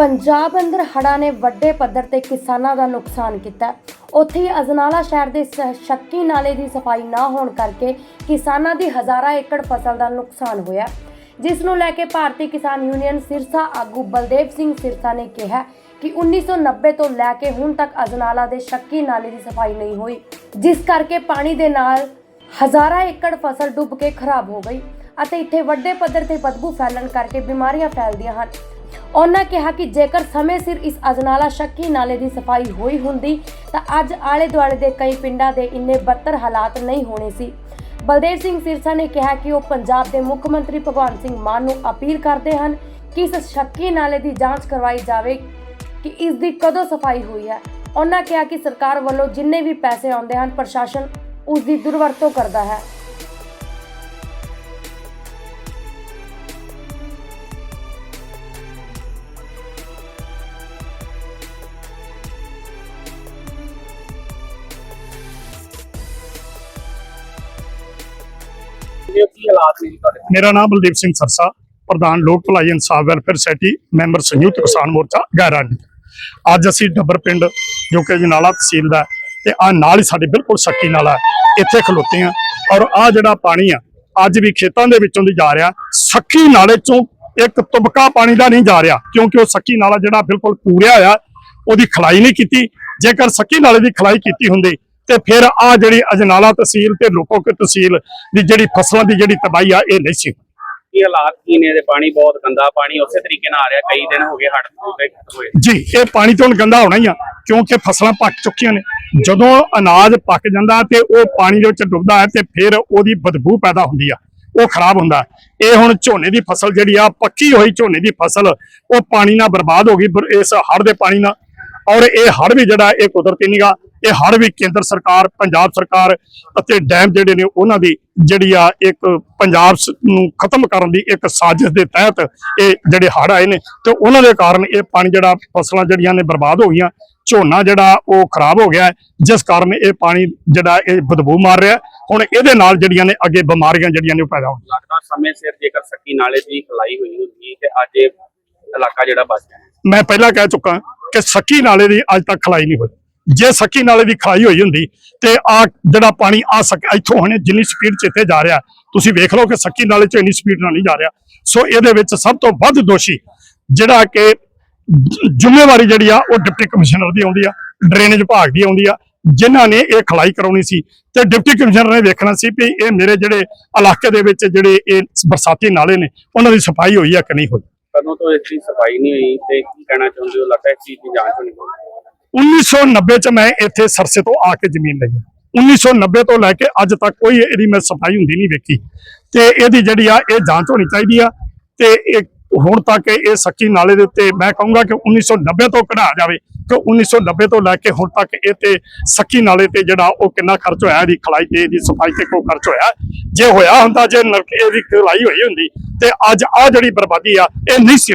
ਪੰਜਾਬ ਅੰਦਰ ਹੜ੍ਹਾਂ ਨੇ ਵੱਡੇ ਪੱਧਰ ਤੇ ਕਿਸਾਨਾਂ ਦਾ ਨੁਕਸਾਨ ਕੀਤਾ। ਉੱਥੇ ਹੀ ਅਜਨਾਲਾ ਸ਼ਹਿਰ ਦੇ ਸ- ਸ਼ੱਕੀ ਨਾਲੇ ਦੀ ਸਫ਼ਾਈ ਨਾ ਹੋਣ ਕਰਕੇ ਕਿਸਾਨਾਂ ਦੀ ਹਜ਼ਾਰਾਂ ਏਕੜ ਫਸਲ ਦਾ ਨੁਕਸਾਨ ਹੋਇਆ। ਜਿਸ ਨੂੰ ਲੈ ਕੇ ਭਾਰਤੀ ਕਿਸਾਨ ਯੂਨੀਅਨ ਸਿਰਸਾ ਆਗੂ ਬਲਦੇਵ ਸਿੰਘ ਸਿਰਸਾ ਨੇ ਕਿਹਾ ਕਿ 1990 ਤੋਂ ਲੈ ਕੇ ਹੁਣ ਤੱਕ ਅਜਨਾਲਾ ਦੇ ਸ਼ੱਕੀ ਨਾਲੇ ਦੀ ਸਫ਼ਾਈ ਨਹੀਂ ਹੋਈ। ਜਿਸ ਕਰਕੇ ਪਾਣੀ ਦੇ ਨਾਲ ਹਜ਼ਾਰਾਂ ਏਕੜ ਫਸਲ ਡੁੱਬ ਕੇ ਖਰਾਬ ਹੋ ਗਈ ਅਤੇ ਇੱਥੇ ਵੱਡੇ ਪੱਧਰ ਤੇ ਬਦਬੂ ਫੈਲਣ ਕਰਕੇ ਬਿਮਾਰੀਆਂ ਫੈਲਦੀਆਂ ਹਨ। ਉਹਨਾਂ ਕਿਹਾ ਕਿ ਜੇਕਰ ਸਮੇਂ ਸਿਰ ਇਸ ਅਜਨਾਲਾ ਸ਼ੱਕੀ ਨਾਲੇ ਦੀ ਸਫ਼ਾਈ ਹੋਈ ਹੁੰਦੀ, ਤਾਂ ਅੱਜ ਆਲੇ ਦੁਆਲੇ ਦੇ ਕਈ ਪਿੰਡਾਂ ਦੇ ਇੰਨੇ ਬਦਤਰ ਹਾਲਾਤ ਨਹੀਂ ਹੋਣੇ ਸੀ। ਬਲਦੇਵ ਸਿੰਘ ਸਿਰਸਾ ਨੇ ਕਿਹਾ ਕਿ ਉਹ ਪੰਜਾਬ ਦੇ ਮੁੱਖ ਮੰਤਰੀ ਭਗਵੰਤ ਸਿੰਘ ਮਾਨ ਨੂੰ ਅਪੀਲ ਕਰਦੇ ਹਨ ਕਿ ਇਸ ਸ਼ੱਕੀ ਨਾਲੇ ਦੀ ਜਾਂਚ ਕਰਵਾਈ ਜਾਵੇ ਕਿ ਇਸ ਦੀ ਕਦੋਂ ਸਫ਼ਾਈ ਹੋਈ ਹੈ। ਉਹਨਾਂ ਕਿਹਾ ਕਿ ਸਰਕਾਰ ਵੱਲੋਂ ਜਿੰਨੇ ਵੀ ਪੈਸੇ ਆਉਂਦੇ ਹਨ, ਪ੍ਰਸ਼ਾਸਨ ਉਸ ਦੀ ਦੁਰਵਰਤੋਂ ਕਰਦਾ ਹੈ। ਕੀ ਹਾਲਾਤ ਨੇ ਤੁਹਾਡੇ? ਮੇਰਾ ਨਾਮ ਬਲਦੀਪ ਸਿੰਘ ਸਰਸਾ, ਪ੍ਰਧਾਨ ਲੋਕ ਭਲਾਈ ਇਨਸਾਫ ਵੈਲਫੇਅਰ ਸੋਸਾਇਟੀ, ਮੈਂਬਰ ਸੰਯੁਕਤ ਕਿਸਾਨ ਮੋਰਚਾ ਗੈਰਾਨੀ ਅੱਜ ਅਸੀਂ ਡੱਬਰ ਪਿੰਡ, ਜੋ ਕਿ ਜਨਾਲਾ ਤਹਿਸੀਲ ਦਾ ਤੇ ਆ ਨਾਲ ਹੀ ਸਾਡੇ ਬਿਲਕੁਲ ਸੱਕੀ ਨਾਲਾ ਇੱਥੇ ਖਲੋਤੇ ਆ ਔਰ ਆ ਜਿਹੜਾ ਪਾਣੀ ਆ, ਅੱਜ ਵੀ ਖੇਤਾਂ ਦੇ ਵਿੱਚੋਂ ਦੀ ਜਾ ਰਿਹਾ, ਸੱਕੀ ਨਾਲੇ ਚੋਂ ਇੱਕ ਤੁਬਕਾ ਪਾਣੀ ਦਾ ਨਹੀਂ ਜਾ ਰਿਹਾ, ਕਿਉਂਕਿ ਉਹ ਸੱਕੀ ਨਾਲਾ ਜਿਹੜਾ ਬਿਲਕੁਲ ਪੂਰਿਆ ਹੋਇਆ, ਉਹਦੀ ਖਲਾਈ ਨਹੀਂ ਕੀਤੀ। ਜੇਕਰ ਸੱਕੀ ਨਾਲੇ ਦੀ ਖਲਾਈ ਕੀਤੀ ਹੁੰਦੀ ਤੇ ਫਿਰ ਆ ਜਿਹੜੀ ਅਜਨਾਲਾ ਤਹਿਸੀਲ ਤੇ ਲੋਕੋਕੇ ਤਹਿਸੀਲ ਦੀ ਜਿਹੜੀ ਫਸਲਾਂ ਦੀ ਜਿਹੜੀ ਤਬਾਹੀ ਆ ਇਹ ਨਹੀਂ ਸੀ ਕੀ ਹਾਲਾਤ ਕੀ ਨੇ? ਇਹਦੇ ਪਾਣੀ ਬਹੁਤ ਗੰਦਾ ਪਾਣੀ ਉਸੇ ਤਰੀਕੇ ਨਾਲ ਆ ਰਿਹਾ ਕਈ ਦਿਨ ਹੋ ਗਏ ਖਤਮ ਹੋਏ। ਜੀ ਇਹ ਪਾਣੀ ਤੋਂ ਗੰਦਾ ਹੋਣਾ ਹੀ ਆ ਕਿਉਂਕਿ ਫਸਲਾਂ ਪੱਕ ਚੁੱਕੀਆਂ ਨੇ। ਜਦੋਂ ਅਨਾਜ ਪੱਕ ਜਾਂਦਾ ਤੇ ਉਹ ਪਾਣੀ ਦੇ ਵਿੱਚ ਡੁੱਬਦਾ ਹੈ ਤੇ ਫਿਰ ਉਹਦੀ ਬਦਬੂ ਪੈਦਾ ਹੁੰਦੀ ਆ ਉਹ ਖਰਾਬ ਹੁੰਦਾ। ਇਹ ਹੁਣ ਝੋਨੇ ਦੀ ਫਸਲ ਜਿਹੜੀ ਆ ਪੱਕੀ ਹੋਈ ਝੋਨੇ ਦੀ ਫਸਲ ਉਹ ਪਾਣੀ ਨਾਲ ਬਰਬਾਦ ਹੋ ਗਈ ਇਸ ਹੜ੍ਹ ਦੇ ਪਾਣੀ ਨਾਲ। ਔਰ ਇਹ ਹੜ੍ਹ ਵੀ ਜਿਹੜਾ ਇਹ ਕੁਦਰਤੀ ਨਹੀਂਗਾ ਇਹ ਹੜ੍ਹ ਵੀ ਕੇਂਦਰ ਸਰਕਾਰ ਪੰਜਾਬ ਸਰਕਾਰ ਅਤੇ ਡੈਮ ਜਿਹੜੇ ਨੇ ਉਹਨਾਂ ਦੀ ਜਿਹੜੀ ਆ ਇੱਕ ਪੰਜਾਬ ਨੂੰ ਖਤਮ ਕਰਨ ਦੀ ਇੱਕ ਸਾਜ਼ਿਸ਼ ਦੇ ਤਹਿਤ ਇਹ ਜਿਹੜੇ ਹੜ੍ਹ ਆਏ ਨੇ ਤੇ ਉਹਨਾਂ ਦੇ ਕਾਰਨ ਇਹ ਪਾਣੀ ਜਿਹੜਾ ਫਸਲਾਂ ਜਿਹੜੀਆਂ ਨੇ ਬਰਬਾਦ ਹੋ ਗਈਆਂ ਝੋਨਾ ਜਿਹੜਾ ਉਹ ਖਰਾਬ ਹੋ ਗਿਆ ਜਿਸ ਕਾਰਨ ਇਹ ਪਾਣੀ ਜਿਹੜਾ ਇਹ ਬਦਬੂ ਮਾਰ ਰਿਹਾ। ਹੁਣ ਇਹਦੇ ਨਾਲ ਜਿਹੜੀਆਂ ਨੇ ਅੱਗੇ ਬਿਮਾਰੀਆਂ ਜਿਹੜੀਆਂ ਨੇ ਉਹ ਪੈਦਾ ਹੋਣ ਲੱਗਦਾ ਸਮੇਂ ਸਿਰ ਜੇਕਰ ਸੱਕੀ ਨਾਲੇ ਦੀ ਖਲਾਈ ਹੋਈ ਹੁੰਦੀ ਤੇ ਅੱਜ ਇਹ ਇਲਾਕਾ ਜਿਹੜਾ ਬਚ ਗਿਆ ਮੈਂ ਪਹਿਲਾਂ ਕਹਿ ਚੁੱਕਾ ਕਿ ਸੱਕੀ ਨਾਲੇ ਦੀ ਅੱਜ ਤੱਕ ਖਲਾਈ ਨਹੀਂ ਹੋਈ। ਜੇ ਸੱਕੀ ਨਾਲੇ ਦੀ ਖਲਾਈ ਹੋਈ ਹੁੰਦੀ ਤੇ ਆ ਜਿਹੜਾ ਪਾਣੀ ਆ ਸਕ ਇੱਥੋਂ ਹੁਣੇ ਜਿੰਨੀ ਸਪੀਡ 'ਚ ਇੱਥੇ ਜਾ ਰਿਹਾ, ਤੁਸੀਂ ਵੇਖ ਲਓ ਕਿ ਸੱਕੀ ਨਾਲੇ 'ਚ ਇੰਨੀ ਸਪੀਡ ਨਾਲ ਨਹੀਂ ਜਾ ਰਿਹਾ। ਸੋ ਇਹਦੇ ਵਿੱਚ ਸਭ ਤੋਂ ਵੱਧ ਦੋਸ਼ੀ ਜਿਹੜਾ ਕਿ ਜ਼ਿੰਮੇਵਾਰੀ ਜਿਹੜੀ ਆ ਉਹ ਡਿਪਟੀ ਕਮਿਸ਼ਨਰ ਦੀ ਆਉਂਦੀ ਆ, ਡਰੇਨੇਜ ਵਿਭਾਗ ਦੀ ਆਉਂਦੀ ਆ, ਜਿਨ੍ਹਾਂ ਨੇ ਇਹ ਖਲਾਈ ਕਰਾਉਣੀ ਸੀ ਤੇ ਡਿਪਟੀ ਕਮਿਸ਼ਨਰ ਨੇ ਵੇਖਣਾ ਸੀ ਵੀ ਇਹ ਮੇਰੇ ਜਿਹੜੇ ਇਲਾਕੇ ਦੇ ਵਿੱਚ ਜਿਹੜੇ ਇਹ ਬਰਸਾਤੀ ਨਾਲੇ ਨੇ, ਉਹਨਾਂ ਦੀ ਸਫ਼ਾਈ ਹੋਈ ਆ ਕਿ ਨਹੀਂ ਹੋਈ। ਕਦੋਂ ਤੋਂ ਇਸ ਦੀ ਸਫ਼ਾਈ ਨਹੀਂ ਹੋਈ ਤੇ ਕੀ ਕਹਿਣਾ ਚਾਹੁੰਦੇ ਹੋ? ਲੱਗਦਾ ਇਸ ਚੀਜ਼ ਦੀ ਜਾਂਚ ਹੋਣੀ 1990 ਚ ਮੈਂ ਇੱਥੇ ਸਰਸੇ ਤੋਂ ਆ ਕੇ ਜ਼ਮੀਨ ਲਈ। 1990 ਤੋਂ ਲੈ ਕੇ ਅੱਜ ਤੱਕ ਕੋਈ ਇਹਦੀ ਮੈਂ ਸਫ਼ਾਈ ਹੁੰਦੀ ਨਹੀਂ ਵੇਖੀ। ਤੇ ਇਹਦੀ ਜਿਹੜੀ ਆ, ਇਹ ਜਾਂਚ ਹੋਣੀ ਚਾਹੀਦੀ ਆ। ਤੇ ਇਹ ਹੁਣ ਤੱਕ ਇਹ ਸੱਕੀ ਨਾਲੇ ਦੇ ਉੱਤੇ ਮੈਂ ਕਹੂੰਗਾ ਕਿ 1990 ਤੋਂ ਕਢਾਇਆ ਜਾਵੇ ਕਿ 1990 ਤੋਂ ਲੈ ਕੇ ਹੁਣ ਤੱਕ ਇਹ ਤੇ ਸੱਕੀ ਨਾਲੇ ਤੇ ਜਿਹੜਾ ਉਹ ਕਿੰਨਾ ਖਰਚ ਹੋਇਆ, ਇਹਦੀ ਖਲਾਈ ਤੇ ਇਹਦੀ ਸਫ਼ਾਈ ਤੇ ਕੋ ਖਰਚ ਹੋਇਆ। ਜੇ ਹੋਇਆ ਹੁੰਦਾ, ਜੇ ਨਲਕੇ ਦੀ ਖਲਾਈ ਹੋਈ ਹੁੰਦੀ, ਤੇ ਅੱਜ ਆ ਜਿਹੜੀ ਬਰਬਾਦੀ ਆ, ਇਹ ਨਹੀਂ ਸੀ